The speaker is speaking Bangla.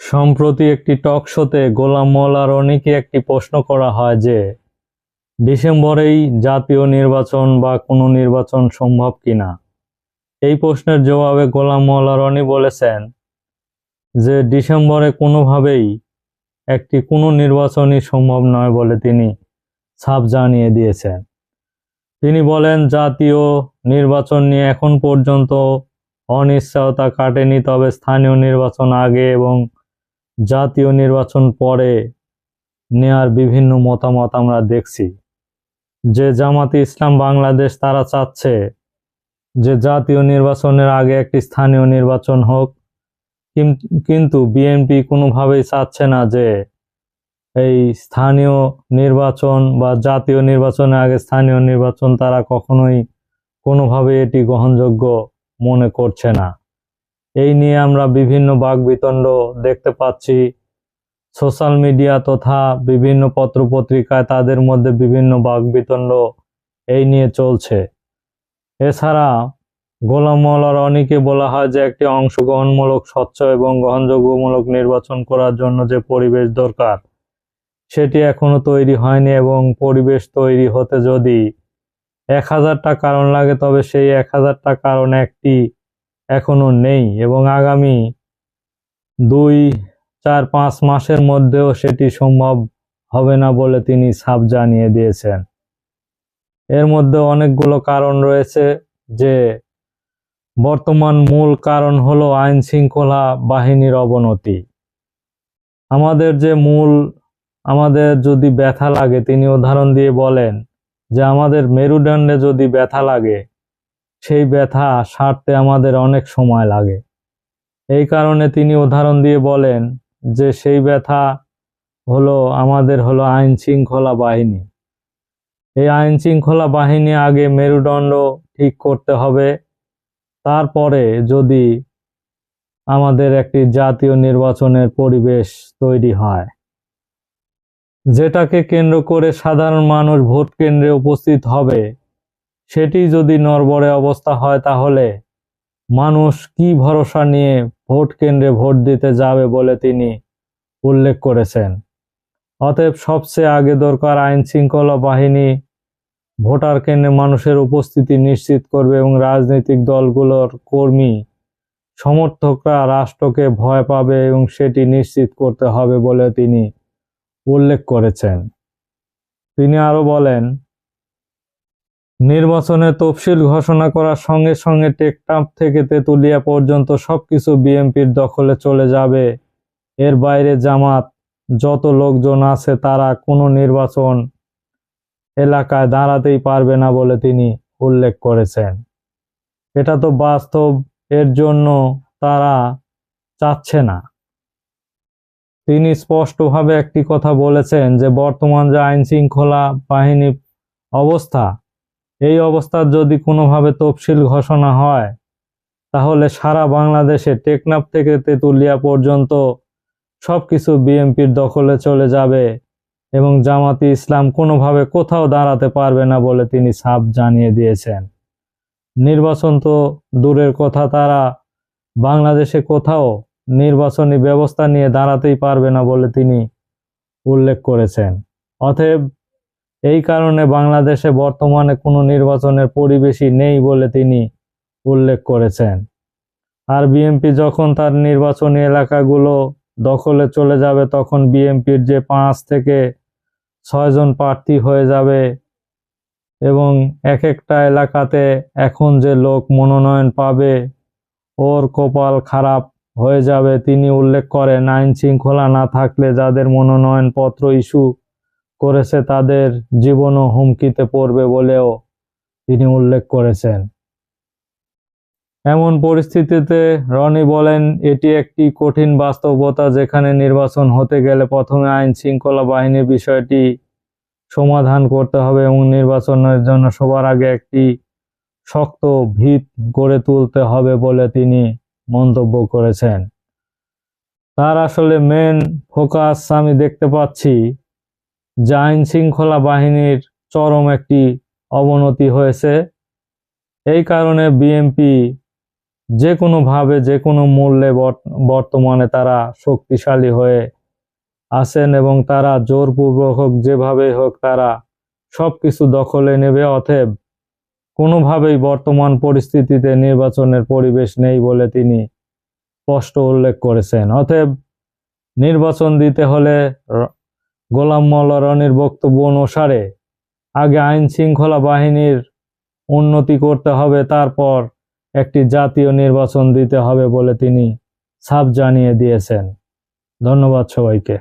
সম্প্রতি একটি টক শোতে গোলাম মোল্লা রনিকে একটি প্রশ্ন করা হয় যে, ডিসেম্বরেই জাতীয় নির্বাচন বা কোনো নির্বাচন সম্ভব কিনা? এই প্রশ্নের জবাবে গোলাম মোল্লা রনি বলেছেন যে, ডিসেম্বরে কোনোভাবেই একটি কোনো নির্বাচনই সম্ভব নয় বলে তিনি ছাপ জানিয়ে দিয়েছেন। তিনি বলেন, জাতীয় নির্বাচন নিয়ে এখন পর্যন্ত অনিশ্চয়তা কাটেনি, তবে স্থানীয় নির্বাচন আগে এবং জাতীয় নির্বাচন পরে নেয়ার বিভিন্ন মতামত আমরা দেখছি। যে জামাতে ইসলাম বাংলাদেশ তারা চাচ্ছে যে জাতীয় নির্বাচনের আগে একটি স্থানীয় নির্বাচন হোক কিন্তু বিএনপি কোনোভাবেই চাচ্ছে না যে এই স্থানীয় নির্বাচন বা জাতীয় নির্বাচনের আগে স্থানীয় নির্বাচন তারা কখনোই কোনোভাবে এটি গ্রহণযোগ্য মনে করছে না। এই নিয়ে আমরা বিভিন্ন বাকবিতণ্ড দেখতে পাচ্ছি। সোশ্যাল মিডিয়া তথা বিভিন্ন পত্রপত্রিকায় তাদের মধ্যে বিভিন্ন বাকবিতণ্ড এই নিয়ে চলছে। এছাড়া গোলাম মোল্লা রনিকে বলা হয় যে একটি অংশগ্রহণমূলক, স্বচ্ছ এবং গ্রহণযোগ্যমূলক নির্বাচন করার জন্য যে পরিবেশ দরকার, সেটি এখনও তৈরি হয়নি এবং পরিবেশ তৈরি হতে যদি এক হাজারটা কারণ লাগে, তবে সেই এক হাজারটা কারণ একটি এখনও নেই এবং আগামী দুই, চার, পাঁচ মাসের মধ্যেও সেটি সম্ভব হবে না বলে তিনি সাপ জানিয়ে দিয়েছেন। এর মধ্যে অনেকগুলো কারণ রয়েছে যে বর্তমান মূল কারণ হলো আইন শৃঙ্খলা বাহিনীর অবনতি। আমাদের যে মূল, আমাদের যদি ব্যথা লাগে, তিনি উদাহরণ দিয়ে বলেন যে আমাদের মেরুদণ্ডে যদি ব্যথা লাগে সেই ব্যথা সারতে আমাদের অনেক সময় লাগে। এই কারণে তিনি উদাহরণ দিয়ে বলেন যে সেই ব্যথা হলো, আমাদের হলো আইন শৃঙ্খলা বাহিনী। এই আইন শৃঙ্খলা বাহিনী আগে মেরুদণ্ড ঠিক করতে হবে। তারপরে যদি আমাদের একটি জাতীয় নির্বাচনের পরিবেশ তৈরি হয়, যেটাকে কেন্দ্র করে সাধারণ মানুষ ভোট কেন্দ্রে উপস্থিত হবে সেটি যদি নড়বড়ে অবস্থা হয় তাহলে মানুষ কি ভরসা নিয়ে ভোট কেন্দ্রে ভোট দিতে যাবে বলে তিনি উল্লেখ করেছেন? অতএব সবচেয়ে আগে দরকার আইন শৃঙ্খলা বাহিনী ভোটার কেন্দ্রে মানুষের উপস্থিতি নিশ্চিত করবে এবং রাজনৈতিক দলগুলোর কর্মী সমর্থকরা রাষ্ট্রকে ভয় পাবে এবং সেটি নিশ্চিত করতে হবে বলে তিনি উল্লেখ করেছেন। তিনি আরও বলেন নির্বাচনের তফসিল ঘোষণা করার সঙ্গে সঙ্গে টেকটাপ থেকে তেঁতুলিয়া পর্যন্ত সবকিছু বিএনপির দখলে চলে যাবে। এর বাইরে জামাত, যত লোকজন আছে তারা কোনো নির্বাচন এলাকায় দাঁড়াতেই পারবে না বলে তিনি উল্লেখ করেছেন। এটা তো বাস্তব, এর জন্য তারা চাচ্ছে না। তিনি স্পষ্টভাবে একটি কথা বলেছেন যে বর্তমান যে আইন শৃঙ্খলা বাহিনী অবস্থা এই অবস্থার যদি কোনোভাবে তফসিল ঘোষণা হয়, তাহলে সারা বাংলাদেশে টেকনাফ থেকে তেঁতুলিয়া পর্যন্ত সব কিছু বিএনপির দখলে চলে যাবে এবং জামাতি ইসলাম কোনোভাবে কোথাও দাঁড়াতে পারবে না বলে তিনি সাফ জানিয়ে দিয়েছেন। নির্বাচন তো দূরের কথা, তারা বাংলাদেশে কোথাও নির্বাচনী ব্যবস্থা নিয়ে দাঁড়াতেই পারবে না বলে তিনি উল্লেখ করেছেন। অতএব এই কারণে বাংলাদেশে বর্তমানে কোনো নির্বাচনের পরিবেশই নেই বলে তিনি উল্লেখ করেছেন। আর বিএনপি যখন তার নির্বাচনী এলাকাগুলো দখলে চলে যাবে, তখন বিএনপির যে পাঁচ থেকে ছয়জন প্রার্থী হয়ে যাবে এবং এক একটা এলাকাতে এখন যে লোক মনোনয়ন পাবে, ওর কপাল খারাপ হয়ে যাবে। তিনি উল্লেখ করেন, আইন শৃঙ্খলা না থাকলে যাদের মনোনয়নপত্র ইস্যু করেছে, তাদের জীবনও হুমকিতে পড়বে বলেও তিনি উল্লেখ করেছেন। এমন পরিস্থিতিতে রনি বলেন, এটি একটি কঠিন বাস্তবতা যেখানে নির্বাচন হতে গেলে প্রথমে আইন শৃঙ্খলা বাহিনীর বিষয়টি সমাধান করতে হবে এবং নির্বাচনের জন্য সবার আগে একটি শক্ত ভিত গড়ে তুলতে হবে বলে তিনি মন্তব্য করেছেন। তার আসলে মেন ফোকাস আমি দেখতে পাচ্ছি যে আইন শৃঙ্খলা বাহিনীর চরম একটি অবনতি হয়েছে। এই কারণে বিএনপি যে কোনোভাবে যে কোনো মূল্যে বর্ত- বর্তমানে তারা শক্তিশালী হয়ে আছেন এবং তারা জোরপূর্বক হোক, যেভাবে হোক তারা সবকিছু দখলে নেবে, অতএব কোনোভাবেই বর্তমান পরিস্থিতিতে নির্বাচনের পরিবেশ নেই বলে তিনি স্পষ্ট উল্লেখ করেছেন। অতএব নির্বাচন দিতে হলে গোলাম মোল্লা রনির বক্তব্য অনুসারে, আগে আইন শৃঙ্খলা বাহিনীর উন্নতি করতে হবে, তারপর একটি জাতীয় নির্বাচন দিতে হবে বলে তিনি সাপ জানিয়ে দিয়েছেন। ধন্যবাদ সবাইকে।